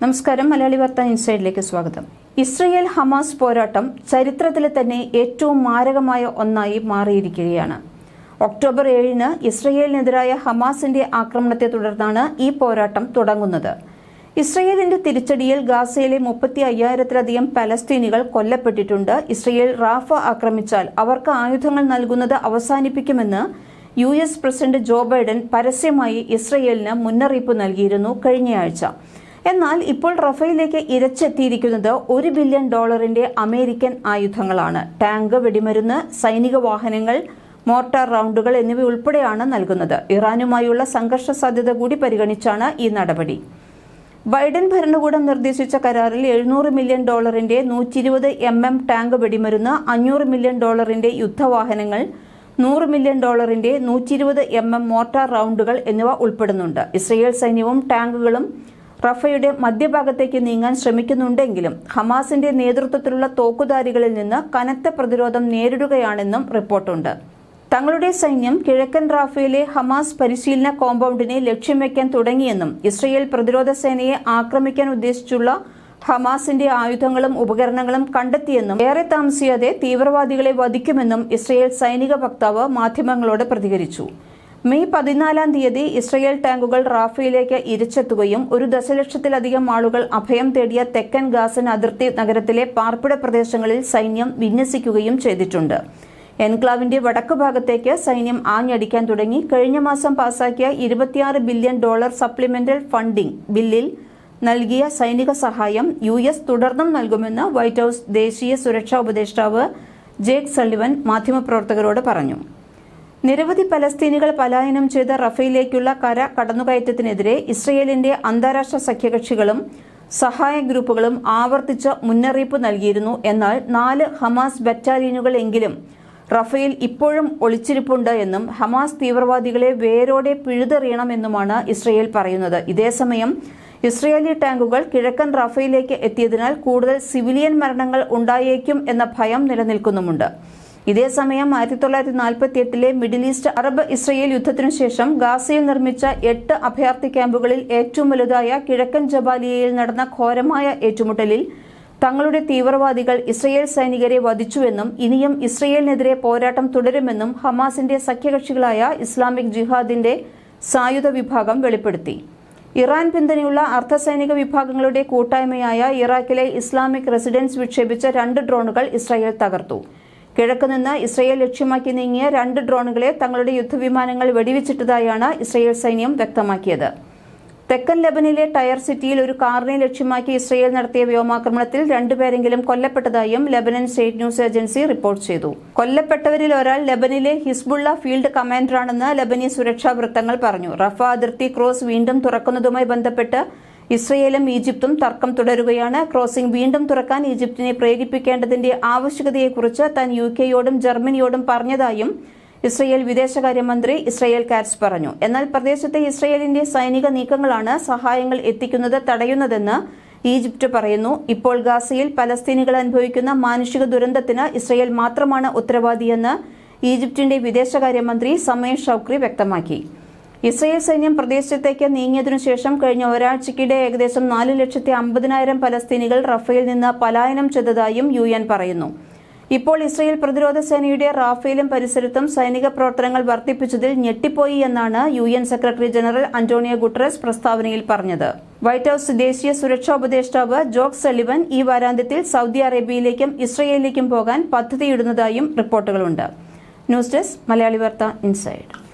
നമസ്കാരം. മലയാളി വാർത്ത ഇൻസൈഡിലേക്ക് സ്വാഗതം. ഇസ്രയേൽ ഹമാസ് പോരാട്ടം ചരിത്രത്തിലെ തന്നെ ഏറ്റവും മാരകമായ ഒന്നായി മാറിയിരിക്കുകയാണ്. ഒക്ടോബർ ഏഴിന് ഇസ്രയേലിനെതിരായ ഹമാസിന്റെ ആക്രമണത്തെ തുടർന്നാണ് ഈ പോരാട്ടം തുടങ്ങുന്നത്. ഇസ്രയേലിന്റെ തിരിച്ചടിയിൽ ഗാസയിലെ മുപ്പത്തി അയ്യായിരത്തിലധികം പലസ്തീനികൾ കൊല്ലപ്പെട്ടിട്ടുണ്ട്. ഇസ്രയേൽ റാഫ ആക്രമിച്ചാൽ അവർക്ക് ആയുധങ്ങൾ നൽകുന്നത് അവസാനിപ്പിക്കുമെന്ന് U S president Joe Biden പരസ്യമായി ഇസ്രയേലിന് മുന്നറിയിപ്പ് നൽകിയിരുന്നു കഴിഞ്ഞയാഴ്ച. എന്നാൽ ഇപ്പോൾ റഫേലിലേക്ക് ഇരച്ചെത്തിയിരിക്കുന്നത് ഒരു ബില്യൺ ഡോളറിന്റെ അമേരിക്കൻ ആയുധങ്ങളാണ്. ടാങ്ക് വെടിമരുന്ന് സൈനിക വാഹനങ്ങൾ മോർട്ടാർ റൗണ്ടുകൾ എന്നിവ ഉൾപ്പെടെയാണ് നൽകുന്നത്. ഇറാനുമായുള്ള സംഘർഷ സാധ്യത കൂടി പരിഗണിച്ചാണ് ഈ നടപടി. ബൈഡൻ ഭരണകൂടം നിർദ്ദേശിച്ച കരാറിൽ എഴുന്നൂറ് മില്യൺ ഡോളറിന്റെ നൂറ്റി ഇരുപത് എം എം ടാങ്ക് വെടിമരുന്ന് അഞ്ഞൂറ് മില്യൺ ഡോളറിന്റെ യുദ്ധവാഹനങ്ങൾ നൂറ് മില്യൺ ഡോളറിന്റെ നൂറ്റി ഇരുപത് എം എം മോർട്ടാർ റൌണ്ടുകൾ എന്നിവ ഉൾപ്പെടുന്നുണ്ട്. ഇസ്രയേൽ സൈന്യവും ടാങ്കുകളും റഫയുടെ മധ്യഭാഗത്തേക്ക് നീങ്ങാൻ ശ്രമിക്കുന്നുണ്ടെങ്കിലും ഹമാസിന്റെ നേതൃത്വത്തിലുള്ള തോക്കുധാരികളിൽ നിന്ന് കനത്ത പ്രതിരോധം നേരിടുകയാണെന്നും റിപ്പോർട്ടുണ്ട്. തങ്ങളുടെ സൈന്യം കിഴക്കൻ റാഫയിലെ ഹമാസ് പരിശീലന കോമ്പൗണ്ടിനെ ലക്ഷ്യം വയ്ക്കാൻ തുടങ്ങിയെന്നും ഇസ്രയേൽ പ്രതിരോധ സേനയെ ആക്രമിക്കാൻ ഉദ്ദേശിച്ചുള്ള ഹമാസിന്റെ ആയുധങ്ങളും ഉപകരണങ്ങളും കണ്ടെത്തിയെന്നും ഏറെ താമസിയാതെ തീവ്രവാദികളെ വധിക്കുമെന്നും ഇസ്രയേൽ സൈനിക വക്താവ് മാധ്യമങ്ങളോട് പ്രതികരിച്ചു. മെയ് പതിനാലാം തീയതി ഇസ്രയേൽ ടാങ്കുകൾ റാഫയിലേക്ക് ഇരിച്ചെത്തുകയും ഒരു ദശലക്ഷത്തിലധികം ആളുകൾ അഭയം തേടിയ തെക്കൻ ഗാസൻ അതിർത്തി നഗരത്തിലെ പാർപ്പിട പ്രദേശങ്ങളിൽ സൈന്യം വിന്യസിക്കുകയും ചെയ്തിട്ടുണ്ട്. എൻക്ലാവിന്റെ വടക്കു ഭാഗത്തേക്ക് സൈന്യം ആഞ്ഞടിക്കാൻ തുടങ്ങി. കഴിഞ്ഞ മാസം പാസാക്കിയ ഇരുപത്തിയാറ് ബില്യൺ ഡോളർ സപ്ലിമെന്റൽ ഫണ്ടിംഗ് ബില്ലിൽ നൽകിയ സൈനിക സഹായം യു എസ് തുടർന്നും നൽകുമെന്ന് വൈറ്റ് ഹൌസ് ദേശീയ സുരക്ഷാ ഉപദേഷ്ടാവ് ജേക്ക് സള്ളിവൻ മാധ്യമപ്രവർത്തകരോട് പറഞ്ഞു. നിരവധി പലസ്തീനികൾ പലായനം ചെയ്ത റഫയിലേക്കുള്ള കര കടന്നുകയറ്റത്തിനെതിരെ ഇസ്രയേലിന്റെ അന്താരാഷ്ട്ര സഖ്യകക്ഷികളും സഹായ ഗ്രൂപ്പുകളും ആവർത്തിച്ച മുന്നറിയിപ്പ് നൽകിയിരുന്നു. എന്നാൽ നാല് ഹമാസ് ബറ്റാലിയനുകളെങ്കിലും റഫയിൽ ഇപ്പോഴും ഒളിച്ചിരിപ്പുണ്ട് എന്നും ഹമാസ് തീവ്രവാദികളെ വേരോടെ പിഴുതെറിയണമെന്നുമാണ് ഇസ്രയേൽ പറയുന്നത്. ഇതേസമയം ഇസ്രയേലി ടാങ്കുകൾ കിഴക്കൻ റഫയിലേക്ക് എത്തിയതിനാൽ കൂടുതൽ സിവിലിയൻ മരണങ്ങൾ ഉണ്ടായേക്കും എന്ന ഭയം നിലനിൽക്കുന്നുമുണ്ട്. ഇതേസമയം ആയിരത്തി തൊള്ളായിരത്തി നാൽപ്പത്തി എട്ടിലെ മിഡിൽ ഈസ്റ്റ് അറബ് ഇസ്രയേൽ യുദ്ധത്തിനു ശേഷം ഗാസയിൽ നിർമ്മിച്ച എട്ട് അഭയാർത്ഥി ക്യാമ്പുകളിൽ ഏറ്റവും വലുതായ കിഴക്കൻ ജബാലിയയിൽ നടന്ന ഘോരമായ ഏറ്റുമുട്ടലിൽ തങ്ങളുടെ തീവ്രവാദികൾ ഇസ്രയേൽ സൈനികരെ വധിച്ചുവെന്നും ഇനിയും ഇസ്രയേലിനെതിരെ പോരാട്ടം തുടരുമെന്നും ഹമാസിന്റെ സഖ്യകക്ഷികളായ ഇസ്ലാമിക് ജിഹാദിന്റെ സായുധ വിഭാഗം വെളിപ്പെടുത്തി. ഇറാൻ പിന്തുണയുള്ള അർദ്ധസൈനിക വിഭാഗങ്ങളുടെ കൂട്ടായ്മയായ ഇറാഖിലെ ഇസ്ലാമിക് റെസിഡൻസ് വിക്ഷേപിച്ച രണ്ട് ഡ്രോണുകൾ ഇസ്രായേൽ തകർത്തു. കിഴക്കുനിന്ന് ഇസ്രയേൽ ലക്ഷ്യമാക്കി നീങ്ങിയ രണ്ട് ഡ്രോണുകളെ തങ്ങളുടെ യുദ്ധവിമാനങ്ങൾ വെടിവെച്ചിട്ടതായാണ് ഇസ്രയേൽ സൈന്യം വ്യക്തമാക്കിയത്. തെക്കൻ ലെബനിലെ ടയർ സിറ്റിയിൽ ഒരു കാറിനെ ലക്ഷ്യമാക്കി ഇസ്രയേൽ നടത്തിയ വ്യോമാക്രമണത്തിൽ രണ്ടുപേരെങ്കിലും കൊല്ലപ്പെട്ടതായും Lebanon state news agency report ചെയ്തു. കൊല്ലപ്പെട്ടവരിൽ ഒരാൾ ലെബനിലെ ഹിസ്ബുള്ള ഫീൽഡ് കമാൻഡറാണെന്ന് ലെബനി സുരക്ഷാ വൃത്തങ്ങൾ പറഞ്ഞു. റഫ അതിർത്തി ക്രോസ് വീണ്ടും തുറക്കുന്നതുമായി ബന്ധപ്പെട്ട് ഇസ്രയേലും ഈജിപ്തും തർക്കം തുടരുകയാണ്. ക്രോസിംഗ് വീണ്ടും തുറക്കാൻ ഈജിപ്തിനെ പ്രേരിപ്പിക്കേണ്ടതിന്റെ ആവശ്യകതയെക്കുറിച്ച് താൻ യു കെയോടും ജർമ്മനിയോടും പറഞ്ഞതായും ഇസ്രയേൽ വിദേശകാര്യമന്ത്രി ഇസ്രയേൽ കാറ്റ്സ് പറഞ്ഞു. എന്നാൽ പ്രദേശത്തെ ഇസ്രയേലിന്റെ സൈനിക നീക്കങ്ങളാണ് സഹായങ്ങൾ എത്തിക്കുന്നത് തടയുന്നതെന്ന് ഈജിപ്റ്റ് പറയുന്നു. ഇപ്പോൾ ഗാസയിൽ പലസ്തീനികൾ അനുഭവിക്കുന്ന മാനുഷിക ദുരന്തത്തിന് ഇസ്രയേൽ മാത്രമാണ് ഉത്തരവാദിയെന്ന് ഈജിപ്തിന്റെ വിദേശകാര്യമന്ത്രി സമീർ ഷൌക്രി വ്യക്തമാക്കി. ഇസ്രയേൽ സൈന്യം പ്രദേശത്തേക്ക് നീങ്ങിയതിനു ശേഷം കഴിഞ്ഞ ഒരാഴ്ചക്കിടെ ഏകദേശം നാല് ലക്ഷത്തി അമ്പതിനായിരം പലസ്തീനികൾ റഫേൽ നിന്ന് പലായനം ചെയ്തതായും യു എൻ പറയുന്നു. ഇപ്പോൾ ഇസ്രയേൽ പ്രതിരോധ സേനയുടെ റാഫേലും പരിസരത്തും സൈനിക പ്രവർത്തനങ്ങൾ വർദ്ധിപ്പിച്ചതിൽ ഞെട്ടിപ്പോയി എന്നാണ് U N secretary general Antonio Guterres പ്രസ്താവനയിൽ പറഞ്ഞത്. വൈറ്റ് ഹൌസ് ദേശീയ സുരക്ഷാ ഉപദേഷ്ടാവ് ജോക്ക് സലിവൻ ഈ വാരാന്ത്യത്തിൽ സൗദി അറേബ്യയിലേക്കും ഇസ്രയേലിലേക്കും പോകാൻ പദ്ധതിയിടുന്നതായും റിപ്പോർട്ടുകളുണ്ട്. ന്യൂസ് ഡെസ്ക് മലയാളി വാർത്ത ഇൻസൈഡ്.